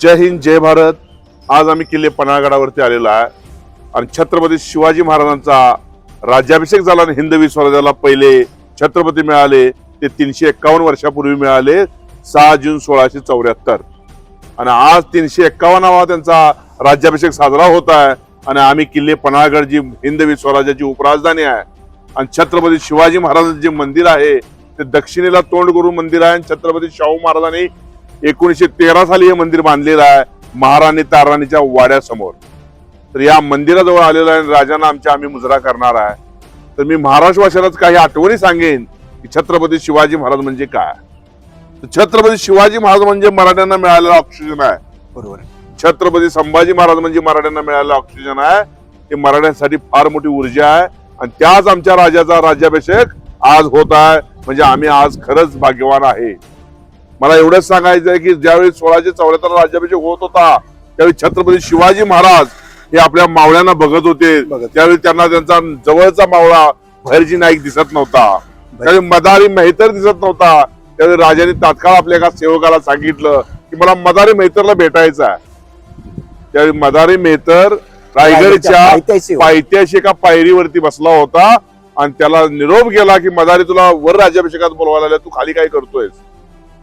जय हिंद जय भारत. आज आम्ही किल्ले पन्हाळगडावरती आलेलो आहे. आणि छत्रपती शिवाजी महाराजांचा राज्याभिषेक झाला आणि हिंदवी स्वराज्याला पहिले छत्रपती मिळाले. ते तीनशे एक्कावन्न वर्षापूर्वी मिळाले. सहा जून सोळाशे चौऱ्याहत्तर. आणि आज तीनशे एक्कावन्नावा त्यांचा राज्याभिषेक साजरा होत आहे. आणि आम्ही किल्ले पन्हाळगड जी हिंदवी स्वराज्याची उपराजधानी आहे. आणि छत्रपती शिवाजी महाराजांचे जे मंदिर आहे ते दक्षिणेला तोंड करून मंदिर आहे. आणि छत्रपती शाहू महाराजांनी एकोणीसशे तेरा साली हे मंदिर बांधलेलं आहे महाराणी ताराणीच्या वाड्यासमोर. तर या मंदिराजवळ आलेलं आहे आणि राजांना आमच्या आम्ही मुजरा करणार आहे. तर मी महाराष्ट्र भाषेलाच काही आठवणी सांगेन की छत्रपती शिवाजी महाराज म्हणजे काय? तर छत्रपती शिवाजी महाराज म्हणजे मराठ्यांना मिळालेला ऑक्सिजन आहे. बरोबर छत्रपती संभाजी महाराज म्हणजे मराठ्यांना मिळालेला ऑक्सिजन आहे. ते मराठ्यांसाठी फार मोठी ऊर्जा आहे. आणि त्याच आमच्या राजाचा राज्याभिषेक आज होत आहे. म्हणजे आम्ही आज खरंच भाग्यवान आहे. मला एवढंच सांगायचं आहे की ज्यावेळी सोळाशे चौऱ्याहत्तर राज्याभिषेक होत होता त्यावेळी छत्रपती शिवाजी महाराज हे आपल्या मावळ्यांना बघत होते. त्यावेळी त्यांना त्यांचा जवळचा मावळा भैरजी नाईक दिसत नव्हता. त्यावेळी मदारी मेहतर दिसत नव्हता. त्यावेळी राजाने तात्काळ आपल्या एका सेवकाला सांगितलं की मला मदारी मेहतरला भेटायचं आहे. त्यावेळी मदारी मेहतर रायगडच्या पायथ्याशी एका पायरीवरती बसला होता आणि त्याला निरोप गेला की मदारी तुला वर राज्याभिषेकात बोलवायला तू खाली काय करतोयस?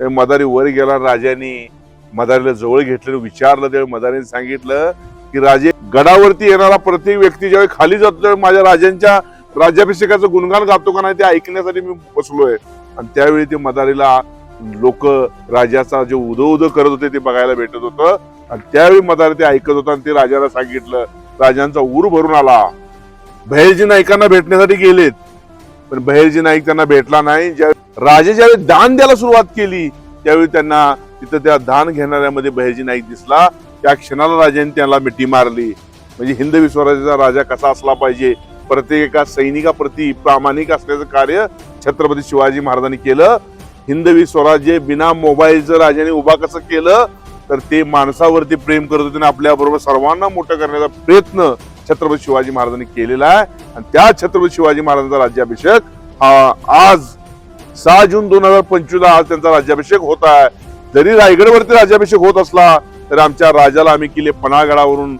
मदारी वर गेला राजाने. मदारीला जवळ घेतलं विचारलं त्यावेळी मदारीने सांगितलं की राजे गडावरती येणारा प्रत्येक व्यक्ती ज्यावेळी खाली जातो त्यावेळी माझ्या राजांच्या राज्याभिषेकाचं गुणगान गातो का नाही ते ऐकण्यासाठी मी बसलोय. आणि त्यावेळी ते मदारीला लोक राजाचा जे उदो उदो करत होते ते बघायला भेटत होतं. आणि त्यावेळी मदारी ते ऐकत होतं आणि ते राजाला सांगितलं राजांचा ऊर भरून आला. बहिर्जी नाईकांना भेटण्यासाठी गेलेत. पण बहिर्जी नाईक त्यांना भेटला नाही. ज्या राजे ज्यावेळी दान द्यायला सुरुवात केली त्यावेळी त्यांना तिथं त्या दान घेणाऱ्यामध्ये बहेरजी नाईक दिसला. त्या क्षणाला राजाने त्याला मिठी मारली. म्हणजे हिंदवी स्वराज्याचा राजा कसा असला पाहिजे प्रत्येक एका सैनिकाप्रती प्रामाणिक असल्याचं कार्य छत्रपती शिवाजी महाराजांनी केलं. हिंदवी स्वराज्य बिना मोबाईलचं राजाने उभा कसं केलं तर ते माणसावरती प्रेम करत होते आणि आपल्या बरोबर सर्वांना मोठं करण्याचा प्रयत्न छत्रपती शिवाजी महाराजांनी केलेला आहे. आणि त्या छत्रपती शिवाजी महाराजांचा राज्याभिषेक हा आज सहा जून दोन हजार पंचवीस आज त्यांचा राज्याभिषेक होत आहे. जरी रायगडवरती राज्याभिषेक होत असला तरी आमच्या राजाला आम्ही किल्ले पन्हाळगडावरून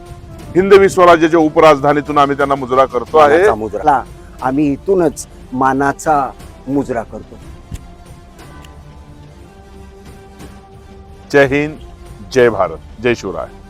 हिंदवी स्वराज्याच्या उपराजधानीतून आम्ही त्यांना मुजरा करतो आहे. मानाचा मुजरा. ला आम्ही इथूनच मानाचा मुजरा करतो. जय हिंद जय भारत जय शिवराय.